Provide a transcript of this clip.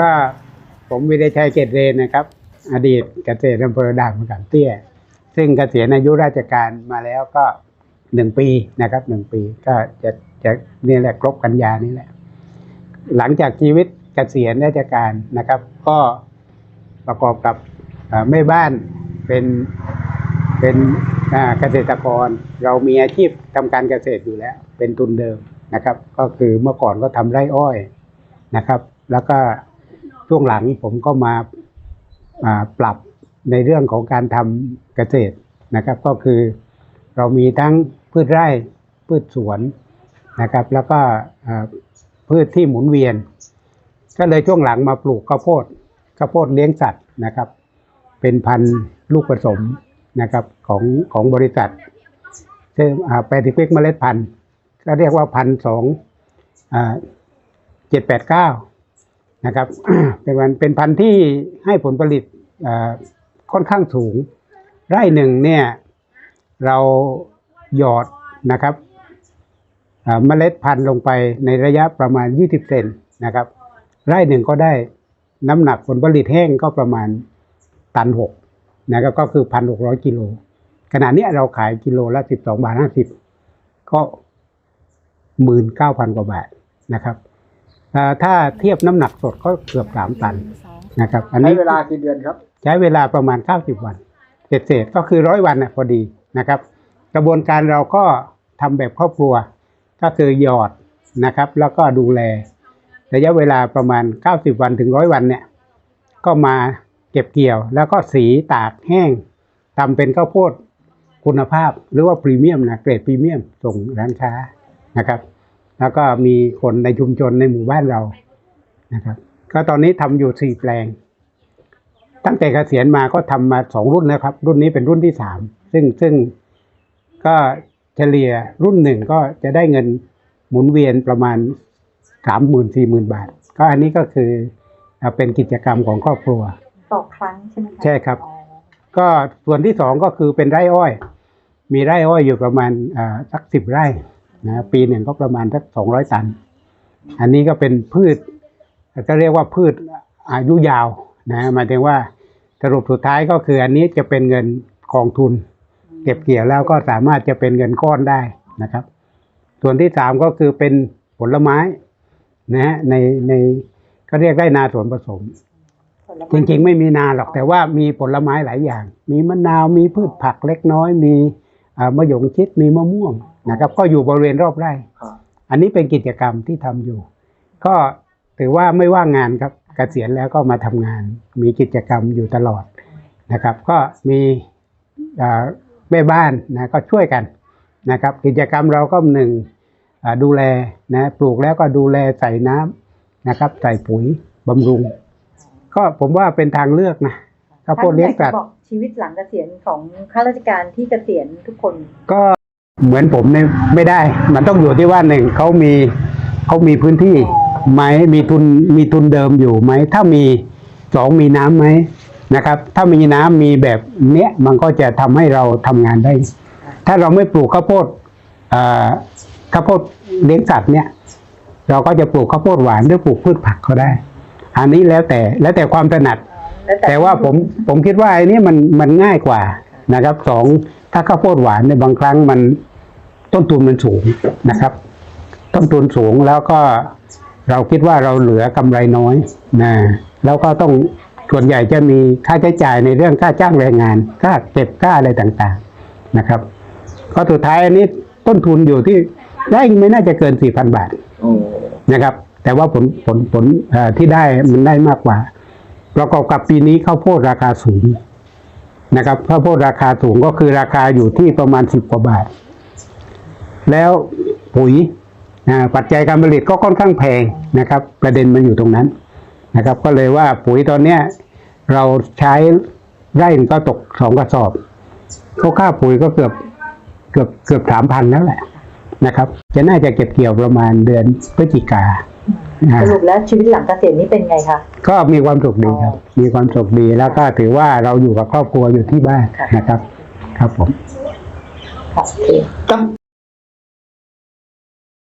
ก็ผมวิริชัยเกตเรนนะครับ อดีตเกษตรอำเภอด่านมะขามเตี้ย ซึ่งเกษียณอายุราชการมาแล้วก็หนึ่งปีนะครับหนึ่งปีก็จะจะนี่แหละครบกันยานี่แหละ หลังจากชีวิตเกษียณราชการนะครับ ก็ประกอบกับแม่บ้านเป็นเป็นเกษตรกร เรามีอาชีพทำการเกษตรอยู่แล้ว เป็นทุนเดิมนะครับ ก็คือเมื่อก่อนก็ทำไร่อ้อยนะครับ แล้วก็ ช่วงหลังผมก็มาปรับในเรื่องของการทำเกษตรนะครับ ก็คือเรามีทั้งพืชไร่พืชสวนนะครับ แล้วก็พืชที่หมุนเวียน ก็เลยช่วงหลังมาปลูกข้าวโพดข้าวโพดเลี้ยงสัตว์นะครับ เป็นพันธุ์ลูกผสมนะครับของของบริษัทซึ่งแปดสิบเเมล็ดพันธุ์ก็เรียกว่าพันสองเจ็ดแปดเก้า นะครับ เป็นวันเป็นพันธุ์ที่ให้ผลผลิตค่อนข้างสูง ไร่หนึ่งเนี่ยเราหยอดนะครับเมล็ดพันธุ์ลงไปในระยะประมาณ 20 เซนนะครับ ไร่หนึ่งก็ได้น้ำหนักผลผลิตแห้งก็ประมาณตันหกนะครับก็คือพันหกร้อยกิโลขณะนี้เราขายกิโลละสิบสองบาทห้าสิบก็หมื่นเก้าพันกว่าบาทนะครับ อ่าถ้าเทียบน้ำหนักสดก็เกือบสามตันนะครับ อันใช้นี้เวลากี่เดือนครับ ใช้เวลาประมาณ 90 วันเศษเศษๆก็คือร้อยวันนะพอดีนะครับ กระบวนการเราก็ทำแบบครอบครัว ก็คือหยอดนะครับ แล้วก็ดูแล ระยะเวลาประมาณ 90 วันถึงร้อยวันเนี่ยก็มาเก็บเกี่ยว แล้วก็สีตากแห้งทำเป็นข้าวโพดคุณภาพ หรือว่าพรีเมียมนะเกรดพรีเมียมส่งร้านค้านะครับ แล้วก็มีคนในชุมชนในหมู่บ้านเรานะครับ ก็ตอนนี้ทำอยู่สี่แปลง ตั้งแต่เกษียณมาก็ทำมาสองรุ่นแล้วครับ รุ่นนี้เป็นรุ่นที่สามซึ่งซึ่งก็เฉลี่ยรุ่นหนึ่งก็จะได้เงินหมุนเวียนประมาณสามหมื่นสี่หมื่นบาท ก็อันนี้ก็คืออ่าเป็นกิจกรรมของครอบครัวต่อครั้งใช่ไหมคะใช่ครับอ๋อก็ส่วนที่สองก็คือเป็นไร่อ้อย มีไร่อ้อยอยู่ประมาณอ่าสักสิบไร่ นะปีหนึ่งก็ประมาณสักสองร้อยตัน อันนี้ก็เป็นพืชก็เรียกว่าพืชอายุยาวนะหมายถึงว่าสรุปสุดท้ายก็คืออันนี้จะเป็นเงินกองทุน เก็บเกี่ยวแล้วก็สามารถจะเป็นเงินก้อนได้นะครับ ส่วนที่สามก็คือเป็นผลไม้นะฮะในในก็เรียกได้นาสวนผสมผลไม้จริงๆ ไม่มีนาหรอกแต่ว่ามีผลไม้หลายอย่าง มีมะนาวมีพืชผักเล็กน้อยมีอ่า มะยงชิดมีมะม่วงนะครับ ก็อยู่บริเวณรอบไร่ครับอันนี้เป็นกิจกรรมที่ทำอยู่ ก็ถือว่าไม่ว่างงานครับเกษียณแล้วก็มาทำงาน มีกิจกรรมอยู่ตลอดนะครับ ก็มีอ่าแม่บ้านนะก็ช่วยกันนะครับ กิจกรรมเราก็หนึ่งอ่าดูแลนะปลูกแล้วก็ดูแลใส่น้ำนะครับ ใส่ปุ๋ยบำรุง ก็ผมว่าเป็นทางเลือกนะข้าวโพดเลี้ยงสัตท่านอากจะว์บอก ชีวิตหลังเกษียณของข้าราชการที่เกษียณทุกคน ก็เหมือนผมเนี่ยไม่ได้ มันต้องอยู่ที่ว่าหนึ่งเขามีเขามีพื้นที่ไหมมีทุนมีทุนเดิมอยู่ไหม ถ้ามีสองมีน้ำไหมนะครับ ถ้ามีน้ำมีแบบเนี้ยมันก็จะทำให้เราทำงานได้ ถ้าเราไม่ปลูกข้าวโพดข้าวโพดเลี้ยงสัตว์เนี่ย เราก็จะปลูกข้าวโพดหวานหรือปลูกพืชผักก็ได้ อันนี้แล้วแต่แล้วแต่ความถนัด แล้วแต่ว่าผมผมคิดว่าไอ้นี่มันมันง่ายกว่านะครับสองถ้าข้าวโพดหวานในยบางครั้งมันต้นทุนมันสูงนะครับ ต้นทุนสูงแล้วก็เราคิดว่าเราเหลือกำไรน้อยนะแล้วก็ต้องส่วนใหญ่จะมีค่าใช้จ่ายในเรื่องค่าจ้างแรงงานค่าเก็บค่าอะไรต่างๆนะครับ ก็สุดท้ายอันนี้ต้นทุนอยู่ที่ได้ไม่น่าจะเกินสี่พันบาทนะครับ แต่ว่าผลผลผลที่ได้มันได้มากกว่า ประกอบกับปีนี้ข้าวโพดราคาสูงนะครับข้าวโพดราคาสูงก็คือราคาอยู่ที่ประมาณสิบกว่าบาท แล้วปุ๋ยปัจจัยการผลิตก็ค่อนข้างแพงนะครับ ประเด็นมันอยู่ตรงนั้นนะครับ ก็เลยว่าปุ๋ยตอนเนี้ยเราใช้ไร่ก็ตกสองกระสอบเขาค่าปุ๋ยก็เกือบเกือบเกือบสามพันแล้วแหละนะครับ จะน่าจะเก็บเกี่ยวประมาณเดือนพฤศจิกา สรุปแล้วชีวิตหลังเกษียณนี่เป็นไงคะ ก็มีความสุขดีครับ มีความสุขดีแล้วก็ถือว่าเราอยู่กับครอบครัวอยู่ที่บ้านค่ะนะครับ ครับผมค่ะโอเคตั้ง